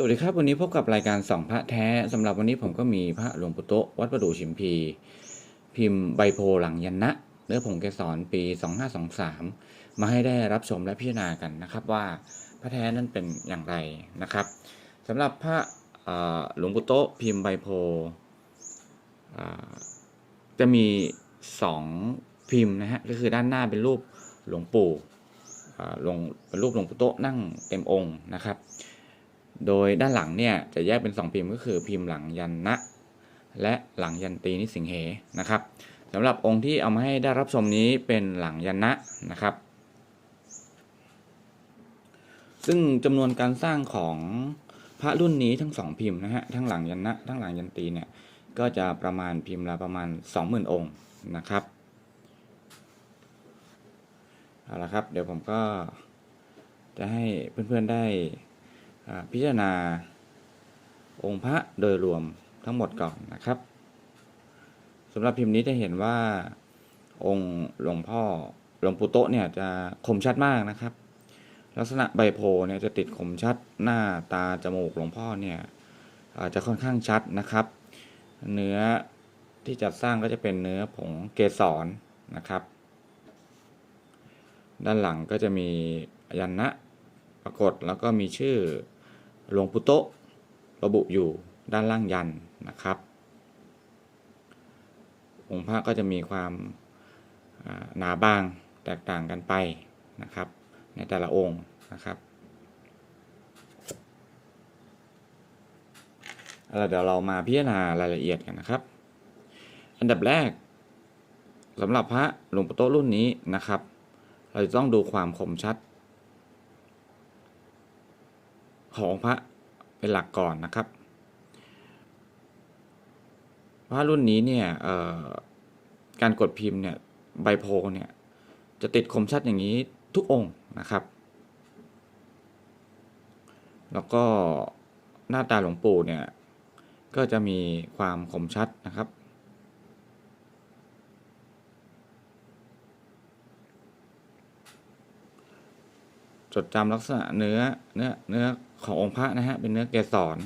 สวัสดีครับ วันนี้พบกับรายการส่องพระแท้สำหรับวันนี้ผมก็มีพระหลวงปู่โตวัดประดู่ชิมพี พิมพ์ใบโพหลังยันนะเนื้อผงเกสรปี 2523 มาให้ได้รับชมและพิจารณากันนะครับ ว่าพระแท้นั้นเป็นอย่างไรนะครับสำหรับพระหลวงปู่โตพิมพ์ใบโพจะมีสองพิมพ์นะฮะก็คือด้านหน้าเป็นรูปหลวงปู่หลวงเป็นรูปหลวงปู่โตนั่งเต็มองค์นะครับ โดยด้านหลังเนี่ยจะแยกเป็น 2 พิมพ์ก็คือพิมพ์หลังยันนะ และหลังยันตีนิสิงเหนะครับสำหรับองค์ที่เอามาให้ได้รับชมนี้เป็นหลังยันนะนะครับ ซึ่งจำนวนการสร้างของพระรุ่นนี้ทั้งสองพิมพ์นะฮะทั้งหลังยันนะทั้งหลังยันตีเนี่ยก็จะประมาณพิมพ์ละประมาณ 20,000 องค์นะครับเอาละครับ เดี๋ยวผมก็จะให้เพื่อนๆได้ พิจารณาองค์พระโดยรวมทั้งหมดก่อนนะครับสำหรับพิมพ์นี้จะเห็นว่าองค์หลวงพ่อหลวงปู่โตเนี่ยจะคมชัดมากนะครับ ลักษณะใบโพเนี่ยจะติดคมชัดหน้าตาจมูกหลวงพ่อเนี่ยจะค่อนข้างชัดนะครับ เนื้อที่จัดสร้างก็จะเป็นเนื้อผงเกสรนะครับ ด้านหลังก็จะมียันนะปรากฏแล้วก็มีชื่อ หลวงปู่โตะระบุอยู่ด้านล่างยันนะครับ องค์พระก็จะมีความหนาบางแตกต่างกันไปนะครับ ในแต่ละองค์นะครับเอาล่ะเดี๋ยวเรามาพิจารณารายละเอียดกันนะครับ อันดับแรกสำหรับพระหลวงปู่โตะรุ่นนี้นะครับ เราจะต้องดูความคมชัด ของพระเป็นหลักก่อนนะครับพระรุ่นนี้เนี่ยการกดพิมพ์เนี่ยใบโพลเนี่ยจะติดคมชัดอย่างนี้ทุกองค์นะครับ แล้วก็หน้าตาหลวงปู่เนี่ยก็จะมีความคมชัดนะครับจดจำลักษณะเนื้อเนื้อเนื้อ ขององค์พระนะฮะ เป็นเนื้อเกสร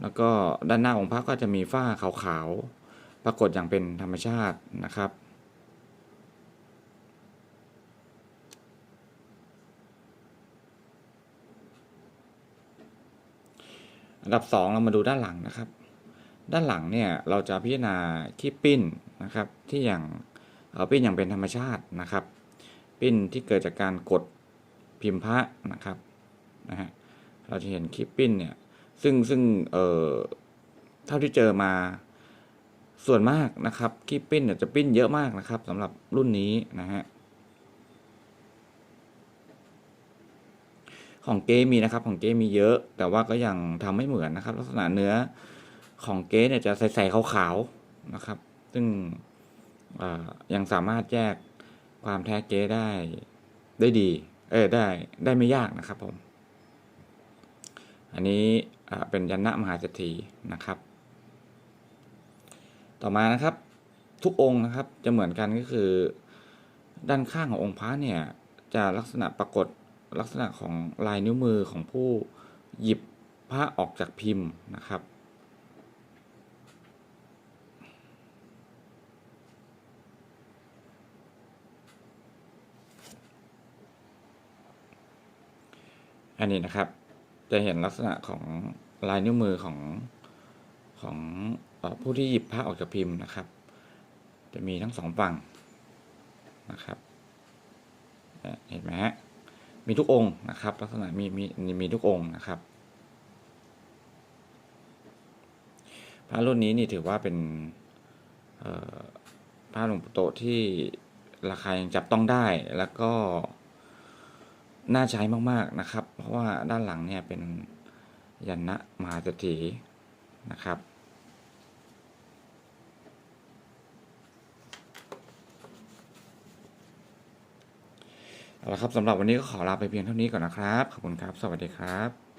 แล้วก็ด้านหน้าองค์พระก็จะมีฝ้าขาวๆ ปรากฏอย่างเป็นธรรมชาตินะครับ อันดับสองเรามาดูด้านหลังนะครับ ด้านหลังเนี่ยเราจะพิจารณาที่ปิ้นนะครับ ที่อย่างเอ่อปิ้นอย่างเป็นธรรมชาตินะครับ ปิ้นที่เกิดจากการกดพิมพ์พระนะครับ นะฮะเราจะเห็นคลิปปิ้นเนี่ยซึ่งซึ่งเอ่อเท่าที่เจอมาส่วนมากนะครับคลิปปิ้นเนี่ยจะปิ้นเยอะมากนะครับสำหรับรุ่นนี้นะฮะของเกมีนะครับของเกมีเยอะ แต่ว่าก็ยังทำไม่เหมือนนะครับ ลักษณะเนื้อของเกเนี่ยจะใสๆขาวๆนะครับ ซึ่งยังสามารถแยกความแท้เกได้ได้ดี เออได้ได้ไม่ยากนะครับผม อันนี้เป็นยันนะมหาเศรษฐีนะครับ ต่อมานะครับทุกองค์นะครับจะเหมือนกันก็คือ ด้านข้างขององค์พระเนี่ยจะลักษณะปรากฏลักษณะของลายนิ้วมือของผู้หยิบพระออกจากพิมพ์นะครับ อันนี้นะครับ จะเห็นลักษณะของลายนิ้วมือของของผู้ที่หยิบผ้าออกจากพิมพ์นะครับ จะมีทั้งสองฝั่งนะครับเห็นไหมฮะมีทุกองค์นะครับ ลักษณะมีมีมีทุกองค์นะครับพระรุ่นนี้นี่ถือว่าเป็นเอ่อพระหลวงปู่โตที่ราคายังจับต้องได้แล้วก็ น่าใช้มากๆนะครับ เพราะว่าด้านหลังเนี่ยเป็นยันนะมหาเศรษฐีนะครับ เอาละครับสำหรับวันนี้ก็ขอลาไปเพียงเท่านี้ก่อนนะครับ ขอบคุณครับ สวัสดีครับ